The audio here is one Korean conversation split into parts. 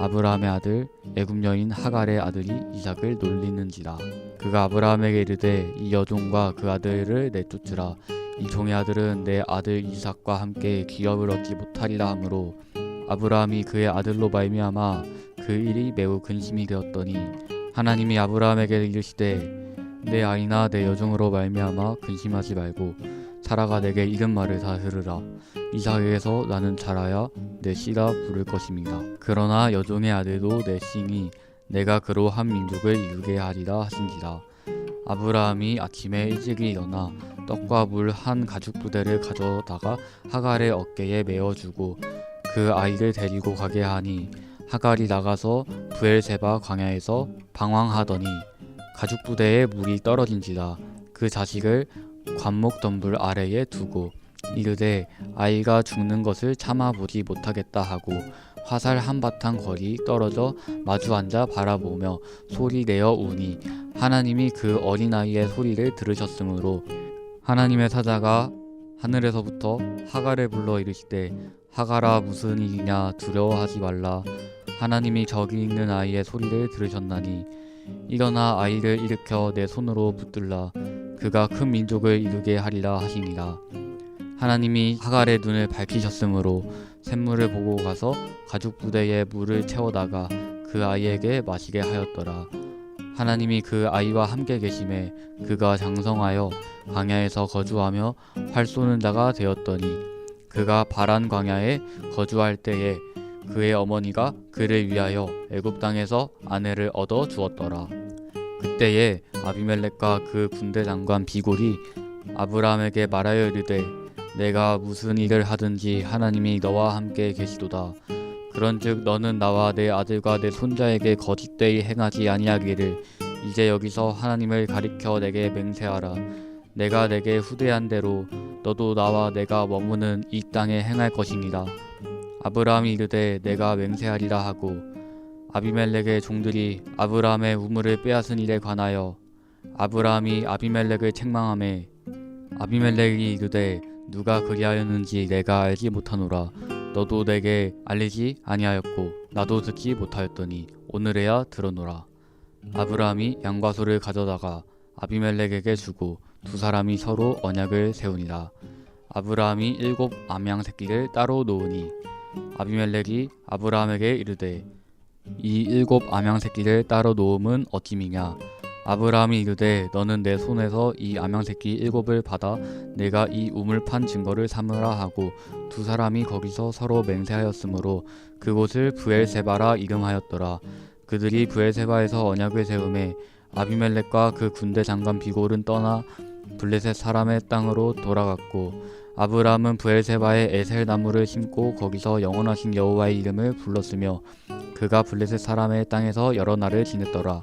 아브라함의 아들 애굽 여인 하갈의 아들이 이삭을 놀리는지라. 그가 아브라함에게 이르되 이 여종과 그 아들을 내쫓으라. 이 종의 아들은 내 아들 이삭과 함께 기업을 얻지 못하리라 하므로 아브라함이 그의 아들로 말미암아 그 일이 매우 근심이 되었더니 하나님이 아브라함에게 이르시되 내 아이나 내 여종으로 말미암아 근심하지 말고 사라가 내게 이른 말을 다 들으라 이삭에게서 나는 자라야 내 씨라 부를 것입니다. 그러나 여종의 아들도 내 씨니 내가 그로 한 민족을 이루게 하리라 하신지라. 아브라함이 아침에 일찍 일어나 떡과 물 한 가죽 부대를 가져다가 하갈의 어깨에 메어주고 그 아이를 데리고 가게 하니 하갈이 나가서 부엘세바 광야에서 방황하더니 가죽 부대에 물이 떨어진지라 그 자식을 관목 덤불 아래에 두고 이르되 아이가 죽는 것을 참아 보지 못하겠다 하고 화살 한바탕 거리 떨어져 마주 앉아 바라보며 소리 내어 우니 하나님이 그 어린아이의 소리를 들으셨으므로 하나님의 사자가 하늘에서부터 하갈을 불러 이르시되 하갈아 무슨 일이냐 두려워하지 말라. 하나님이 저기 있는 아이의 소리를 들으셨나니 일어나 아이를 일으켜 내 손으로 붙들라. 그가 큰 민족을 이루게 하리라 하시니라 하나님이 하갈의 눈을 밝히셨으므로 샘물을 보고 가서 가죽 부대에 물을 채워다가 그 아이에게 마시게 하였더라 하나님이 그 아이와 함께 계심에 그가 장성하여 광야에서 거주하며 활 쏘는 자가 되었더니 그가 바란 광야에 거주할 때에 그의 어머니가 그를 위하여 애굽 땅에서 아내를 얻어 주었더라. 그때에 아비멜렉과 그 군대 장관 비골이 아브라함에게 말하여 이르되 내가 무슨 일을 하든지 하나님이 너와 함께 계시도다. 그런즉 너는 나와 내 아들과 내 손자에게 거짓되이 행하지 아니하기를 이제 여기서 하나님을 가리켜 내게 맹세하라. 내가 내게 후대한 대로 너도 나와 내가 머무는 이 땅에 행할 것이니라. 아브라함이 이르되 내가 맹세하리라 하고 아비멜렉의 종들이 아브라함의 우물을 빼앗은 일에 관하여 아브라함이 아비멜렉을 책망하매 아비멜렉이 이르되 누가 그리하였는지 내가 알지 못하노라. 너도 내게 알리지 아니하였고 나도 듣지 못하였더니 오늘에야 들어노라. 아브라함이 양과 소를 가져다가 아비멜렉에게 주고 두 사람이 서로 언약을 세우니라. 아브라함이 일곱 암양 새끼를 따로 놓으니 아비멜렉이 아브라함에게 이르되 이 일곱 암양 새끼를 따로 놓음은 어찌미냐 아브라함이 이르되 너는 내 손에서 이 암양 새끼 일곱을 받아 내가 이 우물 판 증거를 삼으라 하고 두 사람이 거기서 서로 맹세하였으므로 그곳을 부엘세바라 이름하였더라 그들이 부엘세바에서 언약을 세우매 아비멜렉과 그 군대 장관 비골은 떠나 블레셋 사람의 땅으로 돌아갔고 아브라함은 부엘세바에 에셀 나무를 심고 거기서 영원하신 여호와의 이름을 불렀으며 그가 블레셋 사람의 땅에서 여러 날을 지냈더라.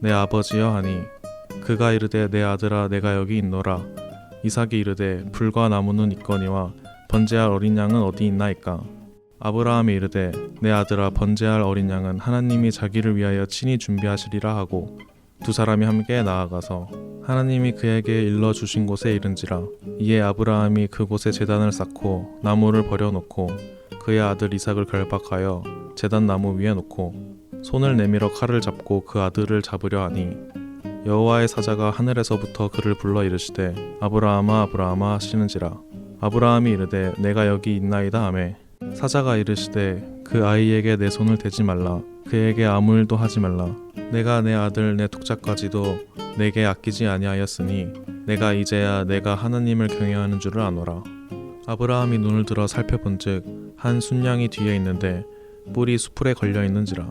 내 아버지여 하니 그가 이르되 내 아들아 내가 여기 있노라. 이삭이 이르되 불과 나무는 있거니와 번제할 어린 양은 어디 있나이까? 아브라함이 이르되 내 아들아 번제할 어린 양은 하나님이 자기를 위하여 친히 준비하시리라 하고 두 사람이 함께 나아가서 하나님이 그에게 일러 주신 곳에 이른지라. 이에 아브라함이 그곳에 제단을 쌓고 나무를 버려 놓고 그의 아들 이삭을 결박하여 제단 나무 위에 놓고 손을 내밀어 칼을 잡고 그 아들을 잡으려 하니 여호와의 사자가 하늘에서부터 그를 불러 이르시되 아브라함아 아브라함아 하시는지라. 아브라함이 이르되 내가 여기 있나이다 하매 사자가 이르시되 그 아이에게 내 손을 대지 말라. 그에게 아무 일도 하지 말라. 내가 내 아들 내 독자까지도 내게 아끼지 아니하였으니 내가 이제야 내가 하나님을 경외하는 줄을 아노라. 아브라함이 눈을 들어 살펴본즉 한 순양이 뒤에 있는데 뿔이 수풀에 걸려 있는지라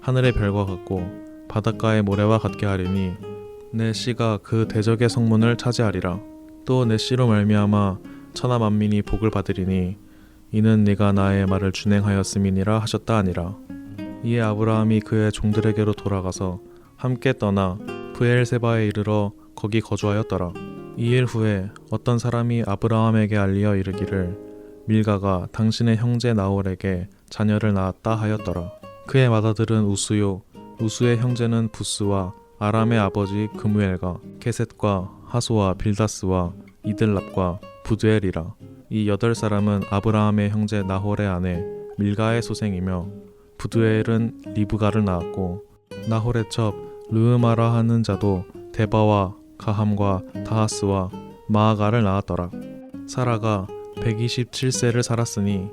하늘의 별과 같고 바닷가의 모래와 같게 하리니 내 씨가 그 대적의 성문을 차지하리라. 또 내 씨로 말미암아 천하 만민이 복을 받으리니 이는 네가 나의 말을 준행하였음이니라 하셨다 아니라. 이에 아브라함이 그의 종들에게로 돌아가서 함께 떠나 브엘세바에 이르러 거기 거주하였더라. 이 일 후에 어떤 사람이 아브라함에게 알리어 이르기를 밀가가 당신의 형제 나홀에게 자녀를 낳았다 하였더라 그의 맏아들은 우스요. 우스의 형제는 부스와 아람의 아버지 그무엘과 케셋과 하소와 빌다스와 이들랍과 부두엘이라. 이 여덟 사람은 아브라함의 형제 나홀의 아내 밀가의 소생이며 부두엘은 리브가를 낳았고 나홀의 첩 르으마라 하는 자도 데바와 가함과 다하스와 마아가를 낳았더라. 사라가 127세를 살았으니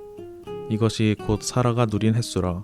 이것이 곧 사라가 누린 횟수라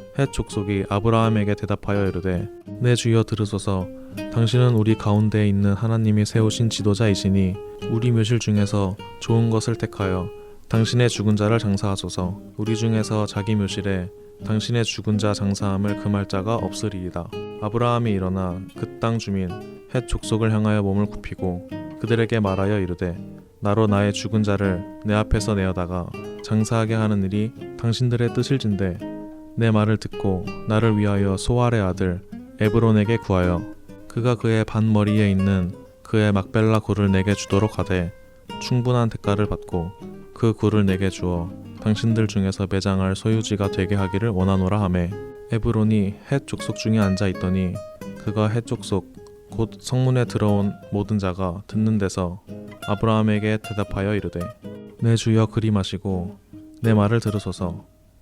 헷 족속이 아브라함에게 대답하여 이르되 내 주여 들으소서. 당신은 우리 가운데에 있는 하나님이 세우신 지도자이시니 우리 묘실 중에서 좋은 것을 택하여 당신의 죽은 자를 장사하소서. 우리 중에서 자기 묘실에 당신의 죽은 자 장사함을 금할 자가 없으리이다. 아브라함이 일어나 그 땅 주민 헷 족속을 향하여 몸을 굽히고 그들에게 말하여 이르되 나로 나의 죽은 자를 내 앞에서 내어다가 장사하게 하는 일이 당신들의 뜻일진데 내 말을 듣고 나를 위하여 소알의 아들 에브론에게 구하여 그가 그의 반머리에 있는 그의 막벨라 굴을 내게 주도록 하되 충분한 대가를 받고 그 굴을 내게 주어 당신들 중에서 매장할 소유지가 되게 하기를 원하노라 하매. 에브론이 헷 족속 중에 앉아 있더니 그가 헷 족속 곧 성문에 들어온 모든 자가 듣는 데서 아브라함에게 대답하여 이르되 내 주여 그리 마시고 내 말을 들으소서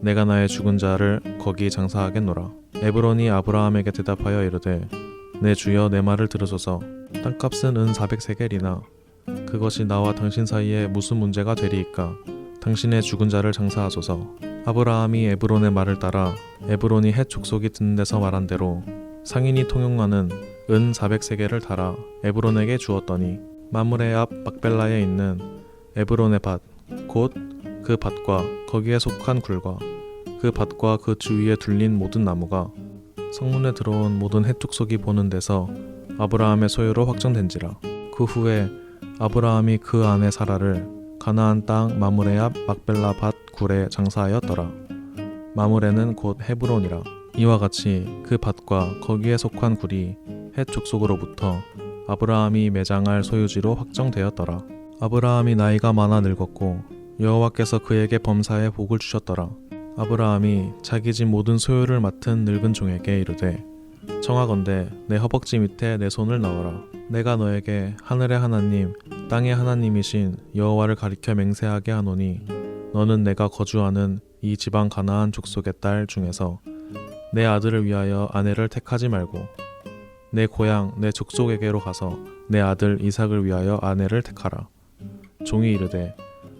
내가 나의 죽은 자를 거기 장사하겠노라. 에브론이 아브라함에게 대답하여 이르되 내 주여 내 말을 들으소서. 땅값은 은 400세겔이나 그것이 나와 당신 사이에 무슨 문제가 되리이까? 당신의 죽은 자를 장사하소서. 아브라함이 에브론의 말을 따라 에브론이 헷 족속이 듣는 데서 말한 대로 상인이 통용하는 은 400세겔을 달아 에브론에게 주었더니 마므레 앞 막벨라에 있는 에브론의 밭 곧 그 밭과 거기에 속한 굴과 그 밭과 그 주위에 둘린 모든 나무가 성문에 들어온 모든 해족속이 보는 데서 아브라함의 소유로 확정된지라. 그 후에 아브라함이 그 아내 사라를 가나안 땅 마므레 앞 막벨라 밭 굴에 장사하였더라. 마므레는 곧 헤브론이라. 이와 같이 그 밭과 거기에 속한 굴이 헷 족속으로부터 아브라함이 매장할 소유지로 확정되었더라. 아브라함이 나이가 많아 늙었고 여호와께서 그에게 범사에 복을 주셨더라. 아브라함이 자기 집 모든 소유를 맡은 늙은 종에게 이르되 청하건대 내 허벅지 밑에 내 손을 넣어라. 내가 너에게 하늘의 하나님, 땅의 하나님이신 여호와를 가리켜 맹세하게 하노니 너는 내가 거주하는 이 지방 가나안 족속의 딸 중에서 내 아들을 위하여 아내를 택하지 말고 내 고향 내 족속에게로 가서 내 아들 이삭을 위하여 아내를 택하라. 종이 이르되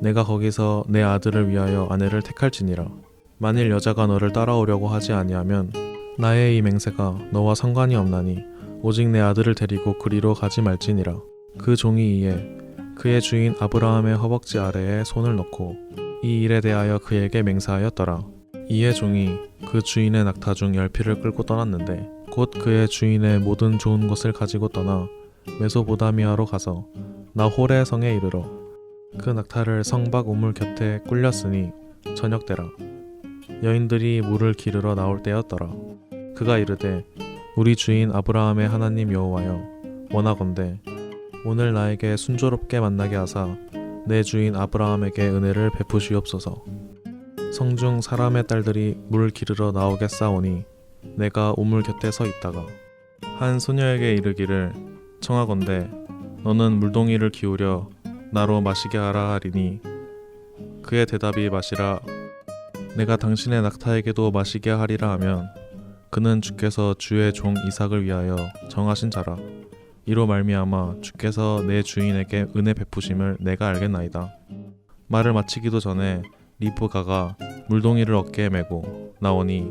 내가 거기서 내 아들을 위하여 아내를 택할지니라. 만일 여자가 너를 따라오려고 하지 아니하면 나의 이 맹세가 너와 상관이 없나니 오직 내 아들을 데리고 그리로 가지 말지니라. 그 종이 이에 그의 주인 아브라함의 허벅지 아래에 손을 넣고 이 일에 대하여 그에게 맹세하였더라. 이에 종이 그 주인의 낙타 중 열피를 끌고 떠났는데 곧 그의 주인의 모든 좋은 것을 가지고 떠나 메소보다미아로 가서 나홀의 성에 이르러 그 낙타를 성박 우물 곁에 꿀렸으니 저녁 때라. 여인들이 물을 기르러 나올 때였더라. 그가 이르되 우리 주인 아브라함의 하나님 여호와여 원하건대 오늘 나에게 순조롭게 만나게 하사 내 주인 아브라함에게 은혜를 베푸시옵소서. 성중 사람의 딸들이 물 기르러 나오겠사오니 내가 우물 곁에 서 있다가 한 소녀에게 이르기를 청하건대 너는 물동이를 기울여 나로 마시게 하라 하리니 그의 대답이 마시라. 내가 당신의 낙타에게도 마시게 하리라 하면 그는 주께서 주의 종 이삭을 위하여 정하신 자라. 이로 말미암아 주께서 내 주인에게 은혜 베푸심을 내가 알겠나이다. 말을 마치기도 전에 리브가가 물동이를 어깨에 메고 나오니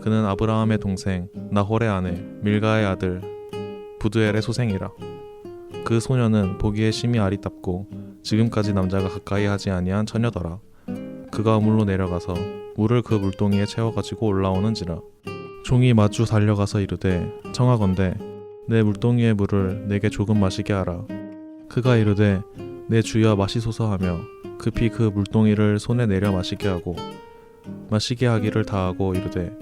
그는 아브라함의 동생 나홀의 아내 밀가의 아들 부두엘의 소생이라 그 소녀는 보기에 심히 아리답고 지금까지 남자가 가까이 하지 아니한 처녀더라. 그가 우물로 내려가서 물을 그 물동이에 채워가지고 올라오는지라. 종이 마주 달려가서 이르되 청하건대 내 물동이의 물을 내게 조금 마시게 하라. 그가 이르되 내 주여 마시소서 하며 급히 그 물동이를 손에 내려 마시게 하고 마시게 하기를 다하고 이르되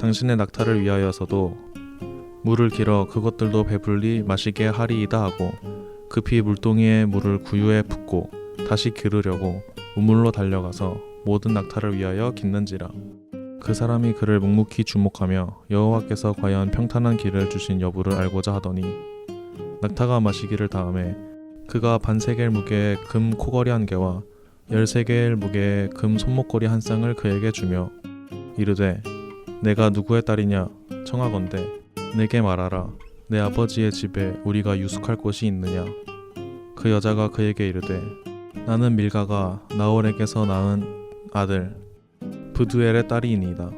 당신의 낙타를 위하여서도 물을 길어 그것들도 배불리 마시게 하리이다 하고 급히 물동이의 물을 구유에 붓고 다시 기르려고 우물로 달려가서 모든 낙타를 위하여 깃는지라. 그 사람이 그를 묵묵히 주목하며 여호와께서 과연 평탄한 길을 주신 여부를 알고자 하더니 낙타가 마시기를 다음에 그가 반세겔 무게의 금 코걸이 한 개와 열세겔 무게의 금 손목걸이 한 쌍을 그에게 주며 이르되 내가 누구의 딸이냐? 청하건대 내게 말하라. 내 아버지의 집에 우리가 유숙할 곳이 있느냐? 그 여자가 그에게 이르되 나는 밀가가 나홀에게서 낳은 아들 부두엘의 딸이니이다.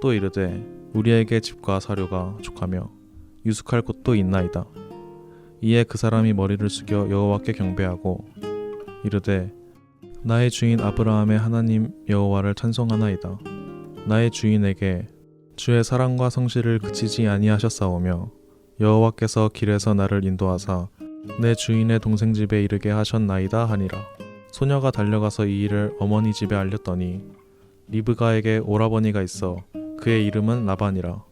또 이르되 우리에게 집과 사료가 족하며 유숙할 곳도 있나이다. 이에 그 사람이 머리를 숙여 여호와께 경배하고 이르되 나의 주인 아브라함의 하나님 여호와를 찬송하나이다. 나의 주인에게 주의 사랑과 성실을 그치지 아니하셨사오며 여호와께서 길에서 나를 인도하사 내 주인의 동생 집에 이르게 하셨나이다 하니라. 소녀가 달려가서 이 일을 어머니 집에 알렸더니 리브가에게 오라버니가 있어 그의 이름은 라반이라.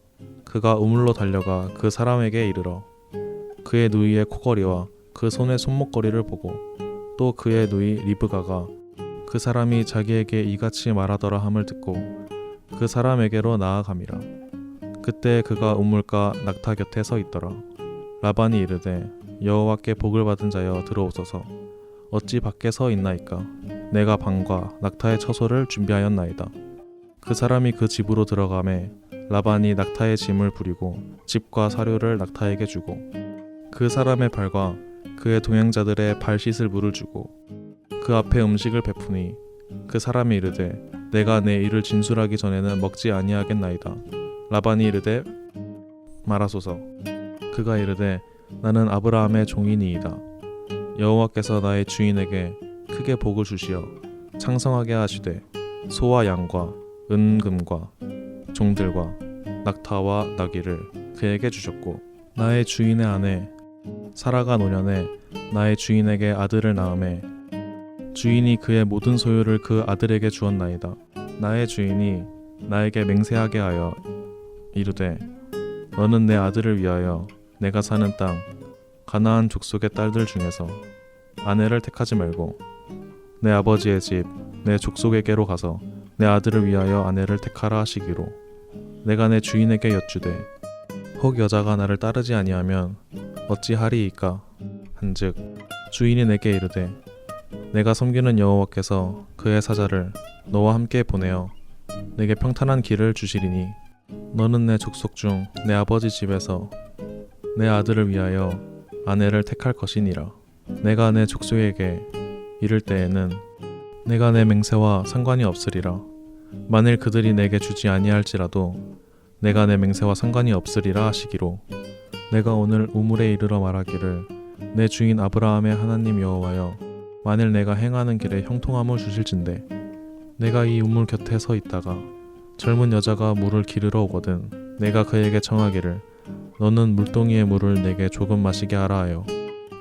그가 우물로 달려가 그 사람에게 이르러 그의 누이의 코걸이와 그 손의 손목걸이를 보고 또 그의 누이 리브가가 그 사람이 자기에게 이같이 말하더라 함을 듣고 그 사람에게로 나아감이라. 그때 그가 우물가 낙타 곁에 서 있더라. 라반이 이르되 여호와께 복을 받은 자여 들어오소서. 어찌 밖에 서 있나이까? 내가 방과 낙타의 처소를 준비하였나이다. 그 사람이 그 집으로 들어가매 라반이 낙타의 짐을 부리고 집과 사료를 낙타에게 주고 그 사람의 발과 그의 동행자들의 발 씻을 물을 주고 그 앞에 음식을 베푸니 그 사람이 이르되 내가 내 일을 진술하기 전에는 먹지 아니하겠나이다. 라반이 이르되 말하소서. 그가 이르되 나는 아브라함의 종이니이다. 여호와께서 나의 주인에게 크게 복을 주시어 창성하게 하시되 소와 양과 은금과 종들과 낙타와 나귀를 그에게 주셨고 나의 주인의 아내 사라가 노년에 나의 주인에게 아들을 낳음에 주인이 그의 모든 소유를 그 아들에게 주었나이다. 나의 주인이 나에게 맹세하게 하여 이르되 너는 내 아들을 위하여 내가 사는 땅 가나안 족속의 딸들 중에서 아내를 택하지 말고 내 아버지의 집 내 족속에게로 가서 내 아들을 위하여 아내를 택하라 하시기로 내가 내 주인에게 여쭈되 혹 여자가 나를 따르지 아니하면 어찌하리이까 한즉 주인이 내게 이르되 내가 섬기는 여호와께서 그의 사자를 너와 함께 보내어 내게 평탄한 길을 주시리니 너는 내 족속 중 내 아버지 집에서 내 아들을 위하여 아내를 택할 것이니라. 내가 내 족속에게 이를 때에는 내가 내 맹세와 상관이 없으리라. 만일 그들이 내게 주지 아니할지라도 내가 내 맹세와 상관이 없으리라 하시기로. 내가 오늘 우물에 이르러 말하기를 내 주인 아브라함의 하나님 여호와여 만일 내가 행하는 길에 형통함을 주실진데 내가 이 우물 곁에 서 있다가 젊은 여자가 물을 기르러 오거든 내가 그에게 청하기를 너는 물동이의 물을 내게 조금 마시게 하라 하여.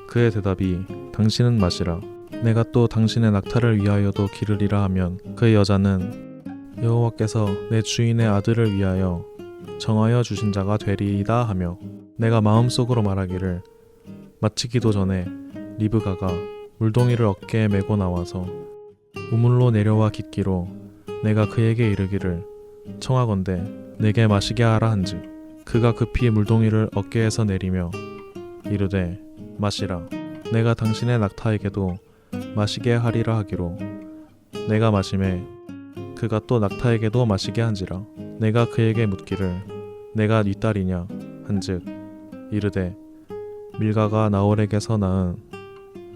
그의 대답이 당신은 마시라. 내가 또 당신의 낙타를 위하여도 기르리라 하면 그 여자는 여호와께서 내 주인의 아들을 위하여 정하여 주신 자가 되리이다 하며 내가 마음속으로 말하기를 마치기도 전에 리브가가 물동이를 어깨에 메고 나와서 우물로 내려와 깃기로 내가 그에게 이르기를 청하건대 내게 마시게 하라 한즉 그가 급히 물동이를 어깨에서 내리며 이르되 마시라. 내가 당신의 낙타에게도 마시게 하리라 하기로. 내가 마심에 그가 또 낙타에게도 마시게 한지라. 내가 그에게 묻기를 내가 네 딸이냐 한즉 이르되 밀가가 나홀에게서 낳은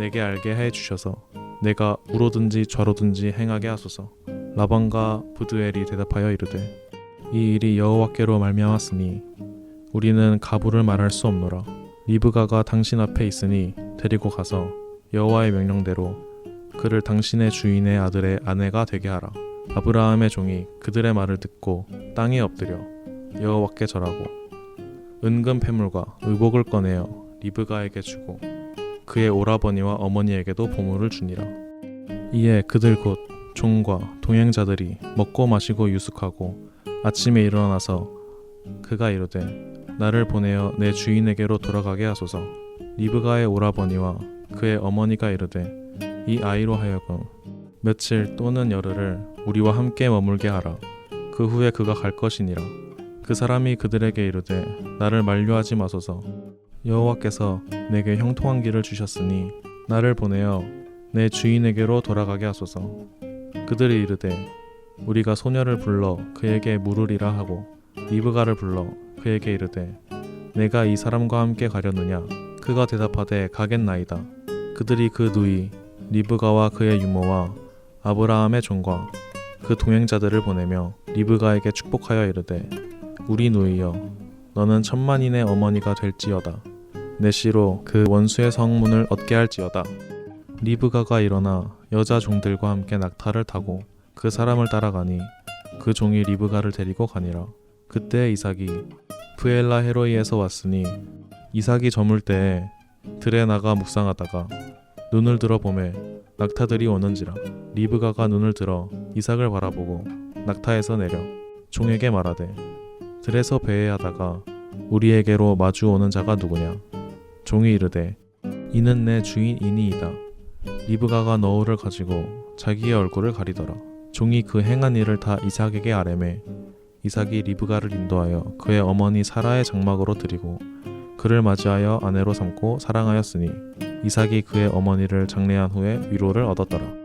내게 알게 해 주셔서 내가 우로든지 좌로든지 행하게 하소서. 라반과 부두엘이 대답하여 이르되 이 일이 여호와께로 말미암았으니 우리는 가부를 말할 수 없노라. 리브가가 당신 앞에 있으니 데리고 가서 여호와의 명령대로 그를 당신의 주인의 아들의 아내가 되게 하라. 아브라함의 종이 그들의 말을 듣고 땅에 엎드려 여호와께 절하고 은금 패물과 의복을 꺼내어 리브가에게 주고 그의 오라버니와 어머니에게도 보물을 주니라. 이에 그들 곧 종과 동행자들이 먹고 마시고 유숙하고 아침에 일어나서 그가 이르되 나를 보내어 내 주인에게로 돌아가게 하소서. 리브가의 오라버니와 그의 어머니가 이르되 이 아이로 하여금 며칠 또는 열흘을 우리와 함께 머물게 하라. 그 후에 그가 갈 것이니라. 그 사람이 그들에게 이르되 나를 만류하지 마소서. 여호와께서 내게 형통한 길을 주셨으니 나를 보내어 내 주인에게로 돌아가게 하소서. 그들이 이르되 우리가 소녀를 불러 그에게 물으리라 하고 리브가를 불러 그에게 이르되 내가 이 사람과 함께 가려느냐 그가 대답하되 가겠나이다. 그들이 그 누이 리브가와 그의 유모와 아브라함의 종과 그 동행자들을 보내며 리브가에게 축복하여 이르되 우리 누이여 너는 천만인의 어머니가 될지어다 내 씨로 그 원수의 성문을 얻게 할지어다. 리브가가 일어나 여자 종들과 함께 낙타를 타고 그 사람을 따라가니 그 종이 리브가를 데리고 가니라. 그때 이삭이 브엘라 헤로이에서 왔으니 이삭이 저물 때에 들에 나가 묵상하다가 눈을 들어 보매 낙타들이 오는지라. 리브가가 눈을 들어 이삭을 바라보고 낙타에서 내려 종에게 말하되 들에서 배회하다가 우리에게로 마주오는 자가 누구냐 종이 이르되 이는 내 주인이니이다. 리브가가 너울을 가지고 자기의 얼굴을 가리더라. 종이 그 행한 일을 다 이삭에게 아뢰매 이삭이 리브가를 인도하여 그의 어머니 사라의 장막으로 드리고 그를 맞이하여 아내로 삼고 사랑하였으니 이삭이 그의 어머니를 장례한 후에 위로를 얻었더라